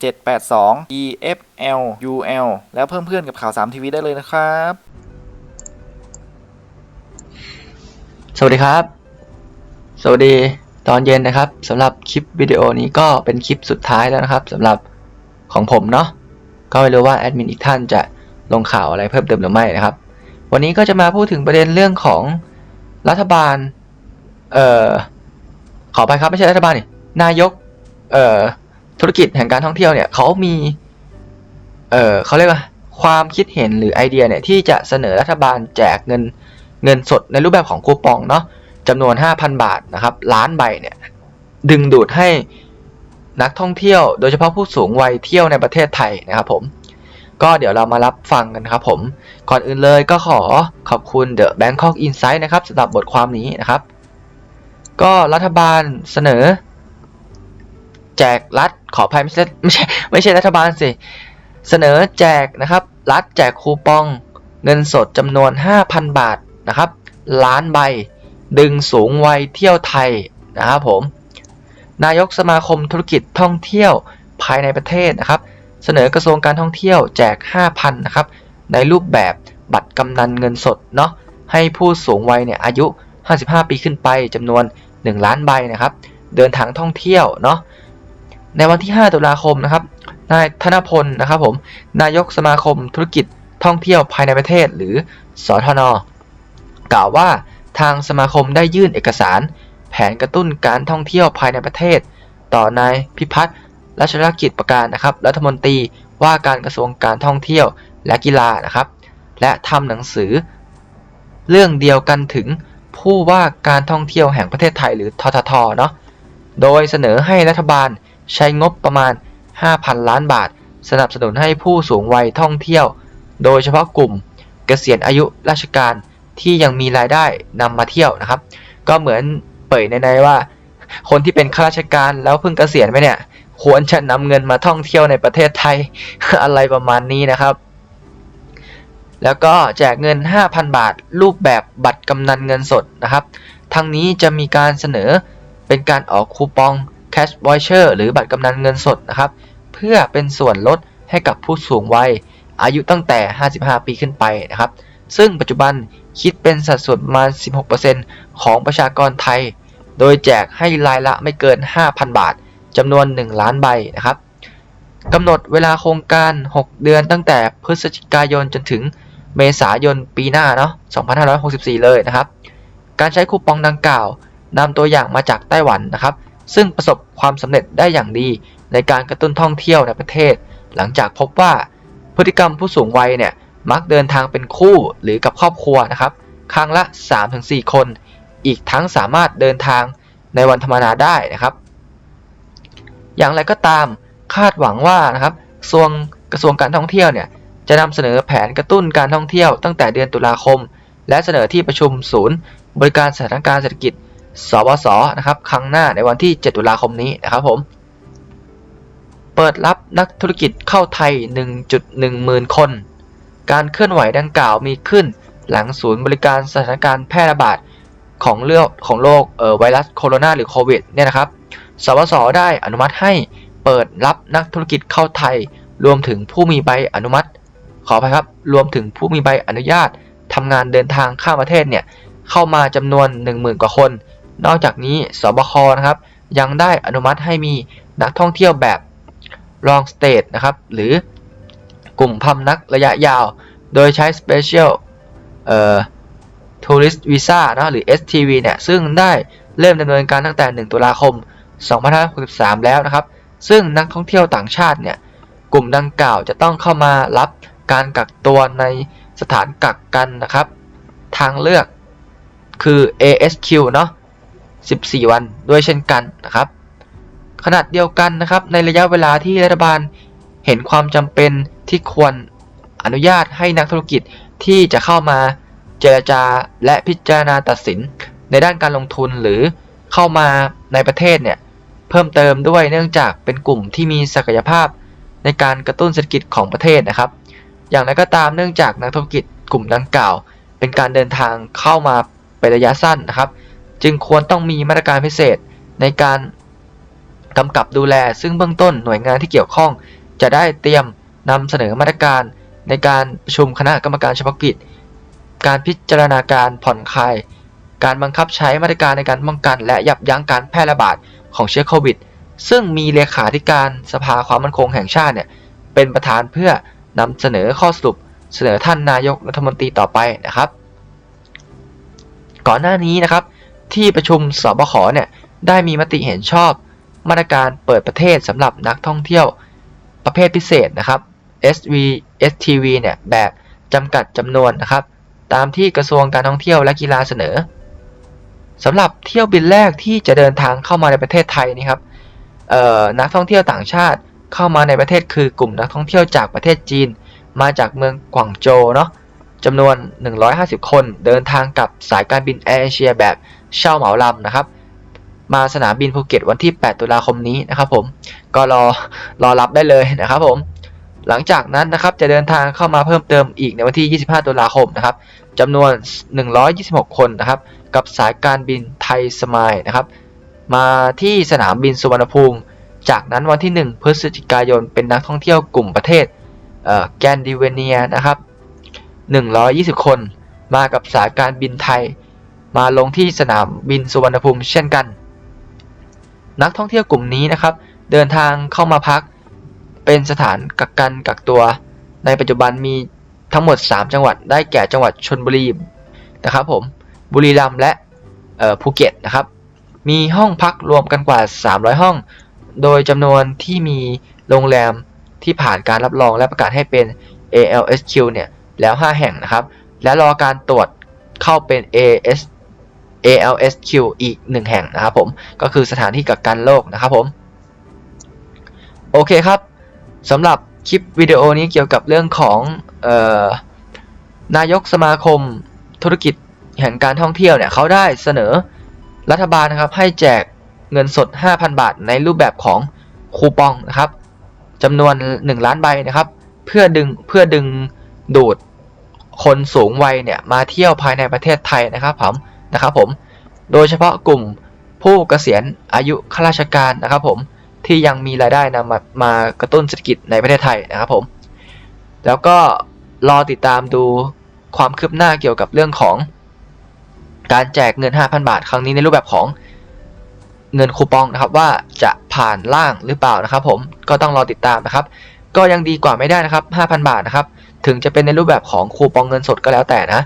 782 EFLUL แล้วเพิ่มเพื่อนกับข่าว3ทีวีได้เลยนะครับ สวัสดีครับ สวัสดีตอนเย็นนะครับสำหรับคลิปวิดีโอนี้ก็เป็นคลิปสุดท้ายแล้วนะครับสำหรับของผมเนาะก็ไม่รู้ว่าแอดมินอีกท่านจะลงข่าวอะไรเพิ่มเติมหรือไม่นะครับ วันนี้ก็จะมาพูดถึงประเด็นเรื่องของรัฐบาล เอ่อ ขอไปครับไม่ใช่รัฐบาลนี่ นายก เอ่อ ธุรกิจแห่งการท่องเที่ยวเนี่ยเขามีเออเขาเรียกว่าความคิดเห็นหรือไอเดียเนี่ยที่จะเสนอรัฐบาลแจกเงินเงินสดในรูปแบบของคูปองเนาะจำนวน 5,000 บาทนะครับล้านใบเนี่ยดึงดูดให้นักท่องเที่ยว โดยเฉพาะผู้สูงวัยเที่ยวในประเทศไทยนะครับผมก็เดี๋ยวเรามารับฟังกันครับผม ก่อนอื่นเลยก็ขอขอบคุณ The Bangkok Insight นะครับสำหรับบทความนี้นะครับ ก็รัฐบาลเสนอ แจกรัฐขออภัยไม่ใช่ไม่ใช่ไม่ใช่รัฐบาลสิ เสนอแจกนะครับ รัฐแจกคูปอง เงินสดจำนวน 5,000 บาทนะครับ ล้านใบ ดึงสูงวัยเที่ยวไทยนะครับผม นายกสมาคมธุรกิจท่องเที่ยวภายในประเทศนะครับ เสนอกระทรวงการท่องเที่ยวแจก 5,000นะครับ ในรูปแบบบัตรกำนันเงินสดเนาะให้ผู้สูงวัยเนี่ยอายุ 55 ปีขึ้นไปจำนวน 1 ล้านใบนะครับ เดินทางท่องเที่ยวเนาะ ในวันที่ 5 ตุลาคมนะครับ นายธนพลนะครับผม นายกสมาคมธุรกิจท่องเที่ยวภายในประเทศ หรือสอทน กล่าวว่าทางสมาคมได้ยื่นเอกสาร แผนกระตุ้นการท่องเที่ยวภายในประเทศ ต่อนายพิพัฒน์รัชรกิจประการนะครับ รัฐมนตรีว่าการกระทรวงการท่องเที่ยวและกีฬานะครับ และทำหนังสือ เรื่องเดียวกันถึงผู้ว่าการท่องเที่ยวแห่งประเทศไทยหรือทททเนาะ โดยเสนอให้รัฐบาล ใช้งบประมาณ 5,000 ล้านบาท สนับสนุนให้ผู้สูงวัยท่องเที่ยว โดยเฉพาะกลุ่มเกษียณอายุราชการที่ยังมีรายได้นำมาเที่ยวนะครับ ก็เหมือนเปิดในๆว่า คนที่เป็นข้าราชการแล้วเพิ่งเกษียณไปเนี่ย ควรจะนำเงินมาท่องเที่ยวในประเทศไทยอะไรประมาณนี้นะครับ แล้วก็แจกเงิน 5,000 บาท รูปแบบบัตรกำนันเงินสดนะครับ ทั้งนี้จะมีการเสนอเป็นการออกคูปอง cash voucher หรือบัตรกำนันเงินสดนะครับ เพื่อเป็นส่วนลดให้กับผู้สูงวัย อายุตั้งแต่ 55 ปีขึ้นไปนะครับ ซึ่งปัจจุบันคิดเป็นสัดส่วนประมาณ 16%ของประชากรไทย โดยแจกให้รายละไม่เกิน 5,000 บาทจำนวน 1 ล้านใบนะครับกำหนดเวลาโครงการ 6 เดือนตั้งแต่พฤศจิกายนจนถึงเมษายนปีหน้าเนาะ 2564 เลยนะครับ การใช้คูปองดังกล่าวนำตัวอย่างมาจากไต้หวันนะครับ ซึ่งประสบความสำเร็จได้อย่างดีในการกระตุ้นท่องเที่ยวในประเทศ หลังจากพบว่าพฤติกรรมผู้สูงวัยเนี่ยมักเดินทางเป็นคู่หรือกับครอบครัวนะครับครั้งละ 3-4 คน อีกทั้งสามารถเดินทางในวันธรรมดาได้นะครับ อย่างไรก็ตามคาดหวังว่านะครับกระทรวงกระทรวงการท่องเที่ยวเนี่ยจะนำเสนอแผนกระตุ้นการท่องเที่ยวตั้งแต่เดือนตุลาคม และเสนอที่ประชุมศูนย์ บริการสถานการณ์เศรษฐกิจ สบสนะครับครั้งหน้าในวันที่ 7 ตุลาคมนี้นะครับผม เปิดรับนักธุรกิจเข้าไทย 1.1หมื่นคน การเคลื่อนไหวดังกล่าวมีขึ้น หลังศูนย์บริการสถานการณ์แพร่ระบาดของเรื่องของโรคเอ่อไวรัสโคโรนาหรือโควิดเนี่ยนะครับสบสได้อนุมัติให้เปิดรับนักธุรกิจเข้าไทย รวมถึงผู้มีใบอนุมัติ ขออภัยครับ รวมถึงผู้มีใบอนุญาตทำงานเดินทางข้ามประเทศเนี่ยเข้ามาจำนวน 10,000 กว่าคน นอกจากนี้สบคนะครับ ยังได้อนุมัติให้มีนักท่องเที่ยวแบบ long stay นะครับ หรือกลุ่มพำนักระยะยาว โดยใช้ special เอ่อ tourist visa นะหรือ STV เนี่ย ซึ่งได้เริ่มดำเนินการตั้งแต่ 1 ตุลาคม 2563 แล้วนะครับ ซึ่งนักท่องเที่ยวต่างชาติเนี่ย กลุ่มดังกล่าวจะต้องเข้ามารับการกักตัวในสถานกักกันนะครับ ทางเลือกคือ ASQ เนาะ 14 วันด้วยเช่นกันนะครับ ขนาดเดียวกันนะครับในระยะเวลาที่รัฐบาลเห็นความจำเป็นที่ควรอนุญาตให้นักธุรกิจที่จะเข้ามาเจรจาและพิจารณาตัดสินในด้านการลงทุนหรือเข้ามาในประเทศเนี่ยเพิ่มเติมด้วยเนื่องจากเป็นกลุ่มที่มีศักยภาพในการกระตุ้นเศรษฐกิจของประเทศนะครับ อย่างไรก็ตามเนื่องจากนักธุรกิจกลุ่มดังกล่าว เป็นการเดินทางเข้ามาเป็นระยะสั้นนะครับ จึงควรต้องมีมาตรการพิเศษในการกำกับดูแล ซึ่งเบื้องต้นหน่วยงานที่เกี่ยวข้อง จะได้เตรียมนำเสนอมาตรการในการประชุมคณะกรรมการเฉพาะกิจ การพิจารณาการผ่อนคลาย การบังคับใช้มาตรการในการป้องกัน และยับยั้งการแพร่ระบาดของเชื้อโควิด ซึ่งมีเลขาธิการสภาความมั่นคงแห่งชาติเนี่ยเป็นประธานเพื่อนำเสนอข้อสรุป เสนอท่านนายกรัฐมนตรีต่อไปนะครับ ก่อนหน้านี้นะครับ ที่ประชุมสบคเนี่ยได้มีมติเห็นชอบ มาตรการเปิดประเทศสำหรับนักท่องเที่ยวประเภทพิเศษนะครับ SV STV เนี่ยแบบจำกัดจำนวนนะครับ ตามที่กระทรวงการท่องเที่ยวและกีฬาเสนอสำหรับเที่ยวบินแรกที่จะเดินทางเข้ามาในประเทศไทยนี่ครับนักท่องเที่ยวต่างชาติเข้ามาในประเทศคือกลุ่มนักท่องเที่ยวจากประเทศจีน มาจากเมืองกวางโจเนาะ จำนวน 150 คนเดินทางกับสายการบินแอร์เอเชียแบบเช่าเหมาลำนะครับ มาสนามบินภูเก็ตวันที่ 8 ตุลาคมนี้นะครับผมก็รอรอรับได้เลยนะครับผมหลังจากนั้นนะครับจะเดินทางเข้ามาเพิ่มเติมอีกในวันที่ 25 ตุลาคมนะครับจำนวน 126 คนนะครับ กับสายการบินไทยสมายนะครับ มาที่สนามบินสุวรรณภูมิ จากนั้นวันที่ 1 พฤศจิกายนเป็นนักท่องเที่ยวกลุ่มประเทศแกนดิเวเนียนะครับ 120 คน มากับสายการบินไทย มาลงที่สนามบินสุวรรณภูมิเช่นกัน นักท่องเที่ยวกลุ่มนี้นะครับ เดินทางเข้ามาพัก เป็นสถานกักกันกักตัว ในปัจจุบันมีทั้งหมด 3 จังหวัดได้แก่จังหวัดชนบุรีนะครับผมบุรีรัมย์และภูเก็ตนะครับ มีห้องพักรวมกันกว่า 300 ห้อง โดยจำนวนที่มีโรงแรมที่ผ่านการรับรองและประกาศให้เป็น ALSQ เนี่ย แล้ว 5 แห่งนะครับ และรอการตรวจเข้าเป็น AS ALSQ อีก 1 แห่งนะครับผม ก็คือสถานที่กักกันโรคนะครับผม โอเคครับสำหรับคลิปวิดีโอนี้เกี่ยวกับเรื่องของออนายกสมาคมธุรกิจแห่งการท่องเที่ยวเนี่ยเขาได้เสนอรัฐบาลนะครับให้แจกเงินสด 5,000 บาท ในรูปแบบของคูปองนะครับจำนวน 1 ล้านใบนะครับ เพื่อดึงเพื่อดึงดูด คนสูงวัยเนี่ยมาเที่ยวภายในประเทศไทยนะครับผมนะครับผม โดยเฉพาะกลุ่มผู้เกษียณอายุข้าราชการนะครับผมที่ยังมีรายได้นำมามากระตุ้นเศรษฐกิจในประเทศไทยนะครับผม แล้วก็รอติดตามดูความคืบหน้าเกี่ยวกับเรื่องของ การแจกเงิน 5,000 บาท ครั้งนี้ในรูปแบบของเงินคูปองนะครับว่าจะผ่านล่างหรือเปล่านะครับ ผมก็ต้องรอติดตามนะครับ ก็ยังดีกว่าไม่ได้นะครับ 5,000 บาทนะครับ ถึงจะเป็นในรูปแบบของคูปองเงินสดก็แล้วแต่นะ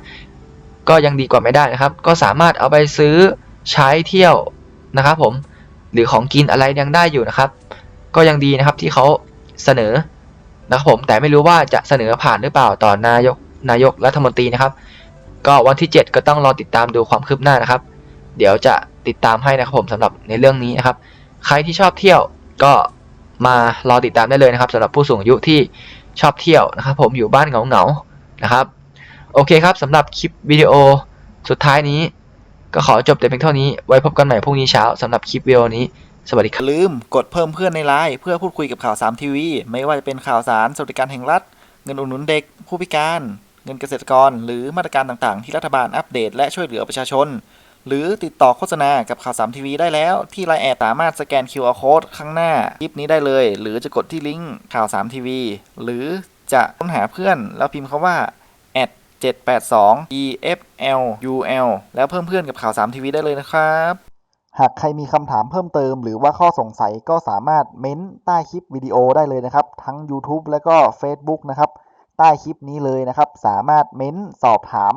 ก็ยังดีกว่าไม่ได้นะครับ ก็สามารถเอาไปซื้อใช้เที่ยวนะครับผมหรือของกินอะไรยังได้อยู่นะครับ ก็ยังดีนะครับที่เขาเสนอนะครับผมแต่ไม่รู้ว่าจะเสนอผ่านหรือเปล่าต่อนายกนายกรัฐมนตรีนะครับ ก็วันที่ 7 ก็ต้องรอติดตามดูความคืบหน้านะครับ เดี๋ยวจะติดตามให้นะครับผมสำหรับในเรื่องนี้นะครับ ใครที่ชอบเที่ยวก็มารอติดตามได้เลยนะครับสำหรับผู้สูงอายุที่ ชอบเที่ยวนะครับผมอยู่บ้านเหงาๆนะครับโอเคครับสำหรับคลิปวิดีโอสุดท้ายนี้ ก็ขอจบแต่เพียงเท่านี้ไว้พบกันใหม่พรุ่งนี้เช้าสำหรับคลิปวิดีโอนี้ สวัสดีครับลืมกดเพิ่มเพื่อนในไลน์เพื่อพูดคุยกับข่าว3ทีวีไม่ว่าจะเป็นข่าวสารสวัสดิการแห่งรัฐ เงินอุดหนุนเด็ก ผู้พิการ เงินเกษตรกร หรือมาตรการต่างๆ ที่รัฐบาลอัปเดตและช่วยเหลือประชาชน หรือติดต่อโฆษณากับข่าว3ทีวีได้แล้ว ที่ไลน์แอดสามารถสแกน QR Code ข้างหน้าคลิปนี้ได้เลย หรือจะกดที่ลิงก์ข่าว3ทีวีหรือจะค้นหาเพื่อน แล้วพิมพ์คาว่า782 EFLUL แล้วเพิ่มเพื่อนกับข่าว3ทีวีได้เลยนะครับ หากใครมีคำถามเพิ่มเติม หรือว่าข้อสงสัยก็สามารถเม้นใต้คลิปวิดีโอได้เลยนะครับ ทั้ง YouTube และก็ Facebook นะครับ ใต้คลิปนี้เลยนะครับ สามารถเม้นสอบถาม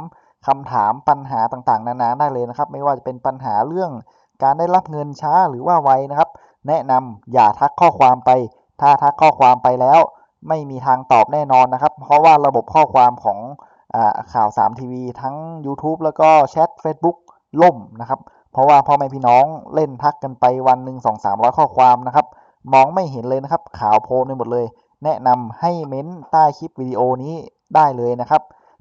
คำถามปัญหาต่างๆ นานาได้เลยนะครับ ไม่ว่าจะเป็นปัญหาเรื่องการได้รับเงินช้าหรือว่าไวนะครับ แนะนำอย่าทักข้อความไป ถ้าทักข้อความไปแล้ว ไม่มีทางตอบแน่นอนนะครับ เพราะว่าระบบข้อความของอข่าว3ทีวีทั้ง YouTube แล้วก็แชท Facebook ล่มนะครับ เพราะว่าพ่อแม่พี่น้องเล่นทักกันไปวันหนึ่งสองสามร้อยข้อความนะครับ มองไม่เห็นเลยนะครับ ข่าวโพลในหมดเลย แนะนำให้เม้นใต้คลิปวิดีโอนี้ได้เลยนะครับ